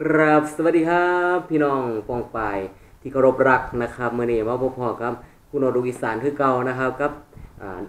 กราบสวัสดีครับพี่น้องปองปายที่เคารพรักนะครับเมื่อนี้มาพบพอครับคุณโอดูอีสานคือเก่านะครับกับ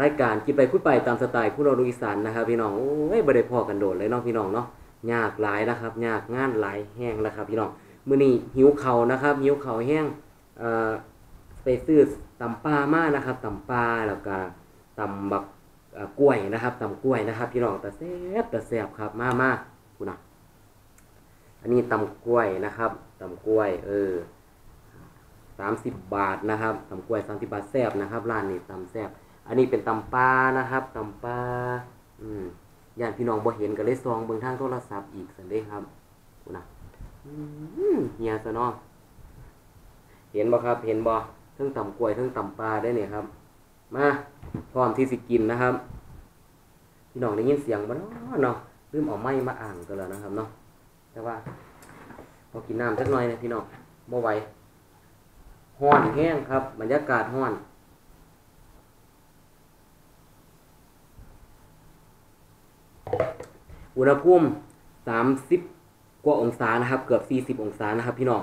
รายการกินไปคุยไปตามสไตล์คุณโอดูอีสานนะครับ พี่น้องโอ้ยบ่ได้พอกันโดดเลยเนาะพี่น้องเนาะยากหลายนะครับยากงานหลายแห้งนะครับ พี่น้องมื้อนี้หิวเขานะครับหิวเขาแห้งเออไปซื้อตำปลามานะครับตำปลาแล้วก็ตำบักกล้วยนะครับตำกล้วยนะครับ พี่น้องแต่แซ่บแต่แซ่บครับมามาคุณนะ อันนี้ตำกล้วยนะครับตำกล้วย เออสามสิบบาทนะครับตำกล้วยสามสิบบาทแซ่บนะครับร้านนี้ตำแซ่บอันนี้เป็นตำปลานะครับตำปลาอืมญาติพี่น้องบ่เห็นก็เลยซองเบิ่งทางโทรศัพท์อีกสันเด้ครับกูนะเฮียซะเนาะเห็นบ่ครับ เห็นบ่ทั้งตำกล้วยทั้งตำปลาได้เนี่ยครับ มาพร้อมที่สิกินนะครับ พี่น้องได้ยินเสียงบ่เนาะเนาะลืมเอาไม้มาอ่างกันแล้วนะครับเนาะ แต่ว่าพอกินน้ำสักหน่อยนะพี่น้องบ่ไหวห้อนแห้งครับ บรรยากาศห้อน อุณหภูมิสามสิบกว่าองศานะครับ เกือบสี่สิบองศานะครับ พี่น้อง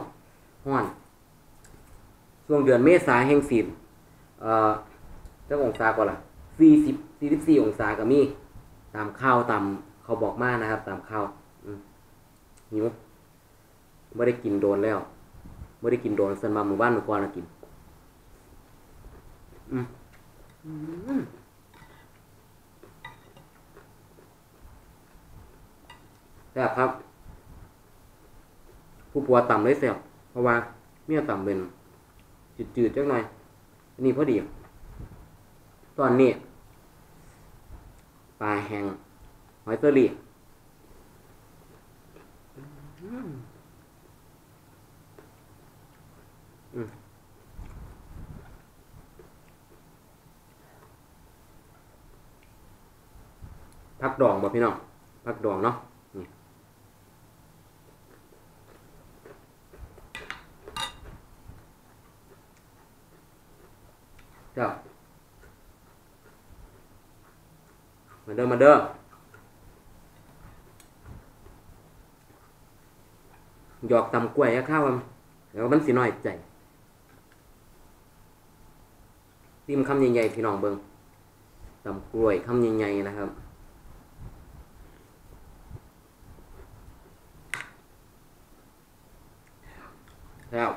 ห้อนช่วงเดือนเมษาแห่งสิบเอ่อเจ้าองศาก่อนล่ะสี่สิบสี่สิบสี่องศาก็มี ตามข้าวตามเขาบอกมากนะครับ ตามข้าว หิวไม่ได้กินโดนแล้วไม่ได้กินโดนสันมาหมู่บ้านหมู่ก่อนนะกินอืมอืมแซ่บครับ ผู้ปัวต่ำเลยแซ่บเพราะว่าเมียต่ำเป็นจืดๆจักหน่อยอันนี้พอดี ตอนนี้ปลาแห้งหอยเตอรี่ พักดองบ่พี่น้องพักดองเนาะนี่เจ้ามาเด้อมาเด้อหยอกตำกล้วยข้าวมันแล้วมันสิน้อยใจ ติมคำใหญ่ๆพี่น้องเบิงตำกล้วยคำใหญ่ๆนะครับแล้ว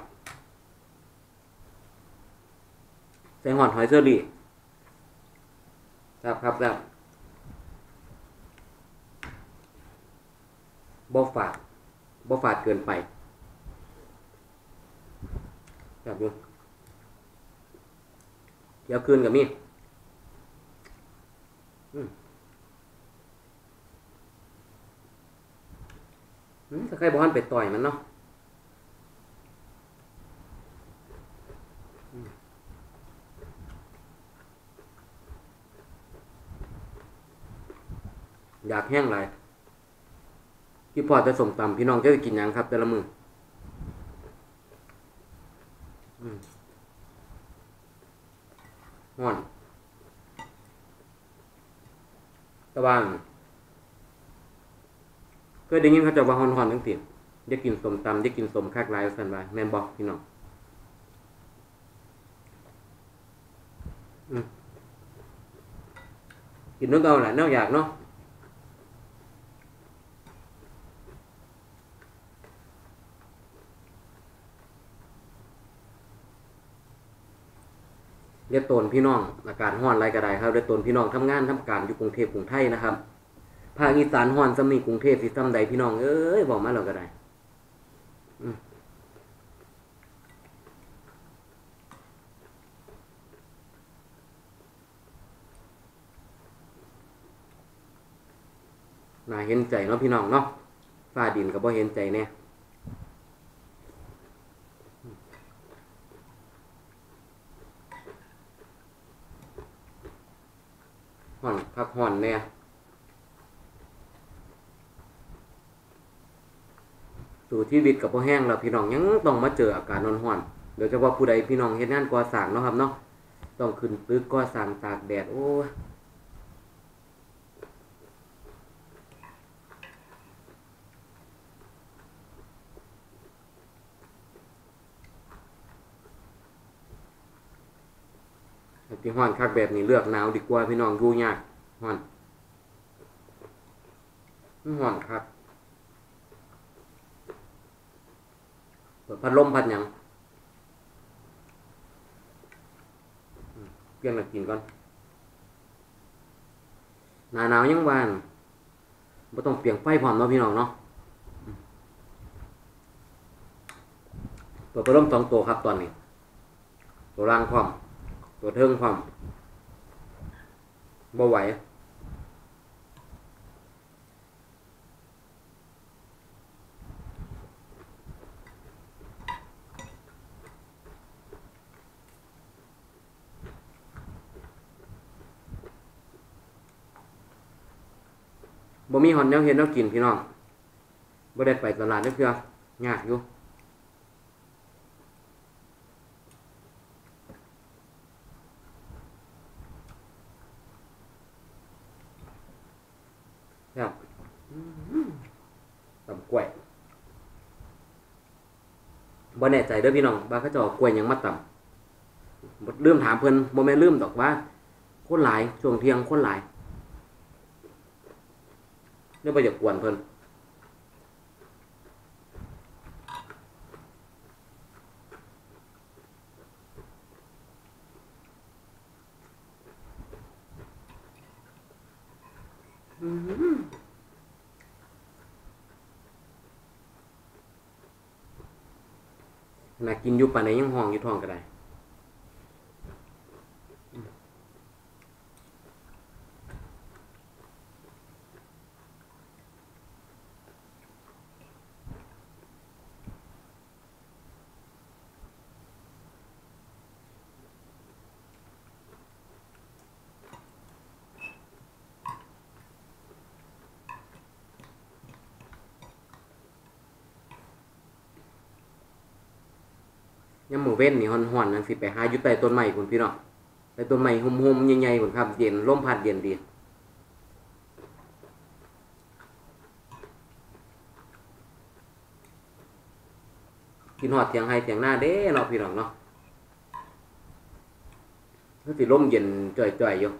ใส่หอนหอยเชอรี่ครับครับแล้วบ่ฝาดบ่ฝาดเกินไปแบบนี้ เดี๋ยวคืนกับมี่อืมอืมถ้าใครบ้านไปต่อยมันเนาะอยากแห้งหลายพี่พอจะส่งตำพี่น้องจะไปกินยังครับ แต่ละมือมห่อนตะ วันเคยได้ยินเขาจะว่าฮอนฮอนๆทั้งติดจะกินสมตำจะกินสมคากลายสันว่าแมนบอกพี่น้องกินนึกเอาแหละเน่าอยากเนาะ เรียกตนพี่น้องอากาศห้อนไรก็ได้ครับเรียกตนพี่น้องทำงานทำการอยู่กรุงเทพกรุงไทยนะครับภาคอีสานห้อนสำนีกรุงเทพสิซ้ำใดพี่น้องเอ้ยบอกมาเราก็ได้น่าเห็นใจเนาะพี่น้องเนาะฟ้าดินก็บ่เห็นใจแน่ห่ พักห่อนเนี่ยสู่ที่วิตกับพ่อแห้งเราพี่น้องยังต้องมาเจออากาศนอนห่อนโดยเฉพาะผู้ใดพี่น้องเห็นงานก่อสร้างเนาะครับเนาะต้องขึ้นตึกก่อสร้างตากแดดโอ้ที่ห้อนคักแบบนี้เลือกหนาวดีกว่าพี่น้องดูยาก ห้อนมันห้อนคักเปิดพัดลมพัดยังเปลี่ยนมากินก่อนหนาหนาวยังวานบ่ต้องเปลี่ยงไฟพร้อมเนาะพี่น้องเนาะเปิดพัดลมสองตัวครับตอนนี้ ตัวล่างพร้อมตัวเทิงพร้อมบ่ไหว บ่มีหอนแนวเฮ็ดแนวกินพี่น้องบ่ได้ไปตลาดเด้อเพื่อยากอยู่ครับตำกล้วยบ่แน่ใจเด้อพี่น้องว่าเขาจะเอากล้วยหยังมาตำบ่ลืมถามเพิ่นบ่แม่นลืมดอกว่าคนหลายช่วงเที่ยงคนหลาย เนื่องไปจากกวนเพิ่นอื้อหือขนากินอยู่ปานไหนยังห้องอยู่ท้องก็ได้ ยามมื้อเว้นนี่ฮ้อนๆจังสิไปหาอยู่ใต้ต้นไม้คุณพี่น้องใต้ต้นไม้ห่มๆใหญ่ๆพุ่นครับ เย็นลมพัดเย็นดีกินหอดเถียงไห้เถียงหน้าเด้เนาะพี่น้องเนาะก็สิลมเย็นจ่อยๆอยู่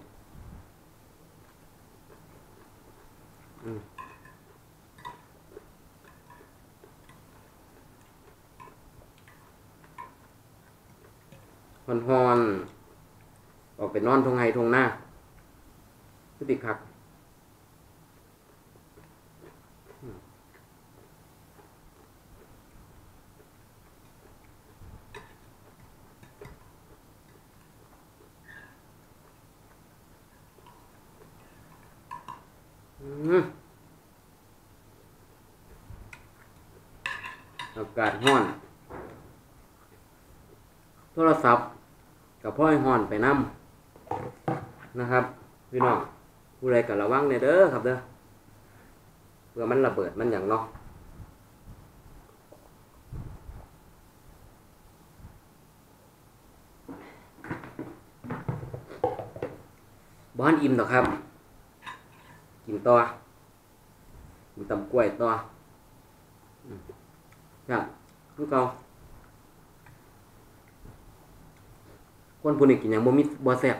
ฮอนๆออกไปนอนทงไห้ทงหน้าคือติคักอืมอากาศห้อน โทรศัพท์ กับพ่อให้ห้อนไปนำนะครับ พี่น้องผู้ใดก็ระวังเนี่ยเด้อครับเด้อเพื่อมันระเบิดมันอย่างเนาะบ้านอิ่มหรอครับ กินต่อกินตำกล้วยต่ออืมครับลูกเกา คนผู้นี้กินหยังบ่มีบ่แซ่บ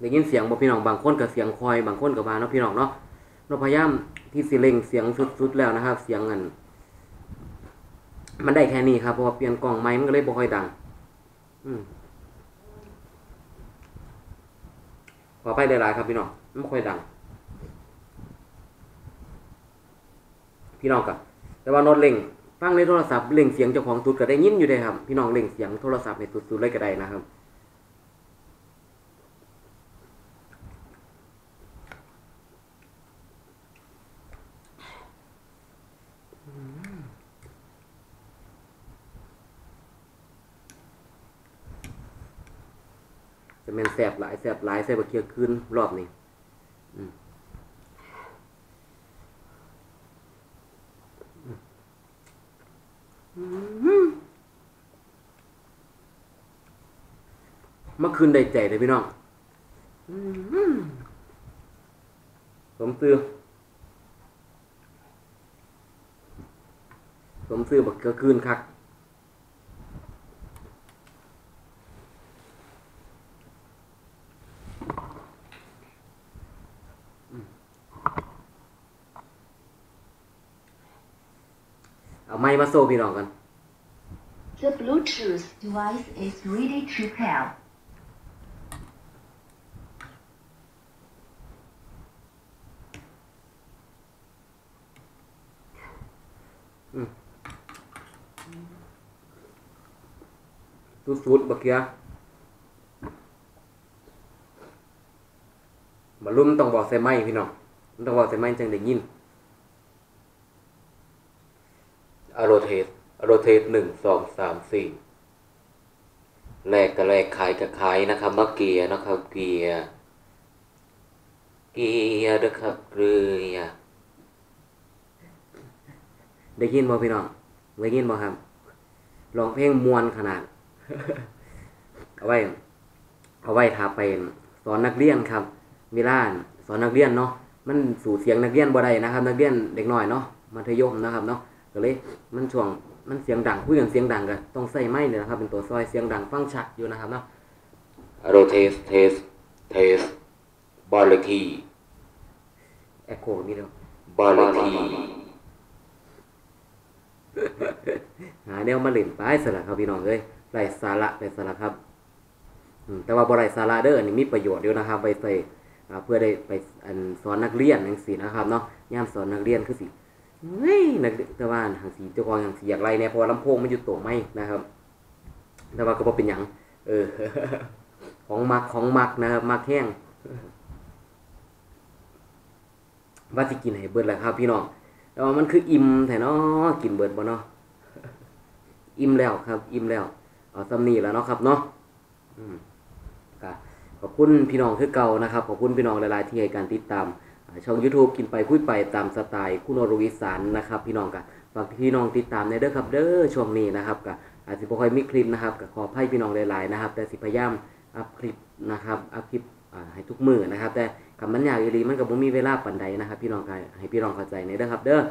ได้ยินเสียงบ่พี่น้องบางคนก็เสียงคอยบางคนก็ว่าเนาะพี่น้องเนาะเราพยายามที่สิเร่งเสียงสุดๆแล้วนะครับ เสียงอันมันได้แค่นี้ครับเพราะเปลี่ยนกล่องไม้มันก็เลยบ่ค่อยดัง อืม ขอไปหลายๆครับพี่น้องไม่ค่อยดัง พี่น้องกับแต่ว่าโนดเล่งฟังในโทรศัพท์เล่งเสียงเจ้าของตุดก็ได้ยินอยู่เลยครับ พี่น้องเล่งเสียงโทรศัพท์ในตุดๆเลยก็ได้นะครับ จะเป็นแสบหลายแสบหลายแสบกเคียคืนรอบนี้เมื่อคืนได้ใจเลยพี่น้องสมซื้อสมซื้อบักเกือคืนคัก ไม้มาโซ่พี่น้องกัน The Bluetooth device is ready to pair. สุดๆบักเกียมาลุ่มต้องบอกใส่ไม้พี่น้องมันต้องบอกใส่ไม้จังได้ยินอะโรเทสอะโร เทสหนึ่งสองสามสี่แลกกับแลกขายกับขายนะครับมาเกียนะครับ เกียเกียนะครับเกลือได้ยินบ่พี่น้องได้ยินบ่ครับร้องเพลงมวนขนาด เอาไว้ เอาไว้ทาไปสอนนักเรียนครับเวลาสอนนักเรียนเนาะมันสู่เสียงนักเรียนบ่ได้นะครับ นักเรียนเด็กน้อยเนาะมัธยมนะครับ เนาะก็เลยมันช่วง มันเสียงดังคุยกันเสียงดังก็ต้องใส่ไม้เนี่ยนะครับ เป็นตัวซอยเสียงดังฟังชัดอยู่นะครับเนาะอโรเทสเทสเทสบาลทีเอ็โคนี่เด้อบาลทีหาแนวมาเล่นไปสละครับพี่น้องเอ้ยไร้สาระไปสละครับอืมแต่ว่าบริสาระเด้ออันนี้มีประโยชน์อยู่นะครับ ไปใส่อ่าเพื่อได้ไปอันสอนนักเรียนจังซี่นะครับเนาะยามสอนนักเรียนคือสิ เฮ้ยนักแต่ว่าทางสีเจ้าของทางสีอยากไรเนี่ยเพราะลำโพงมันอยู่โต่งไม่นะครับ แต่ว่าก็เป็นหยังเออ ของมักของมักนะครับมักแห้งว่าสิกินให้เบิดแหละครับพี่น้องแต่ว่ามันคืออิ่มแท้เนาะกินเบิดบ่เนาะอิ่มแล้วครับ อิ่มแล้วเอาซ้ำนี้แล้วเนาะครับเนาะอืมก็ขอบคุณพี่น้องคือเก่านะครับ ขอบคุณพี่น้องหลายๆที่ให้การติดตาม ช่อง YouTube กินไปคุยไปตามสไตล์คุณโอรุวิสานนะครับ พี่น้องก็ฝากพี่น้องติดตามในเด้อครับเด้อช่วงนี้นะครับก็อาจจะบ่ค่อยมีคลิปนะครับก็ขอให้พี่น้องหลายๆนะครับ แต่สิพยายามอัพคลิปนะครับอัพคลิปให้ทุกมือนะครับ แต่คำมันยากอีหลีมันก็บ่มีเวลาปานใดนะครับ พี่น้องก็ให้พี่น้องเข้าใจในเด้อครับ เด้อ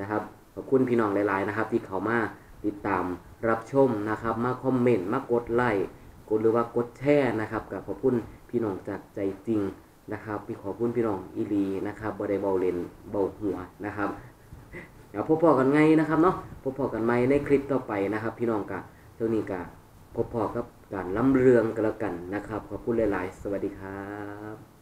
นะครับขอบคุณพี่น้องหลายๆนะครับ ที่เข้ามาติดตามรับชมนะครับ มาคอมเมนต์มากดไลค์กดหรือว่ากดแชร์นะครับกับขอบคุณพี่น้องจากใจจริง นะครับพี่ขอพูดพี่น้องอีลีนะครับบ่ได้เบาเลนเบาหัวนะครับเดี๋ยวพบพอกันไงนะครับเนาะพบพอกันไหมในคลิปต่อไปนะครับ พี่น้องกะเท่านี้กะพบพอกับการล้ำเรืองกันแล้วกันนะครับขอบคุณหลาย ๆ สวัสดีครับ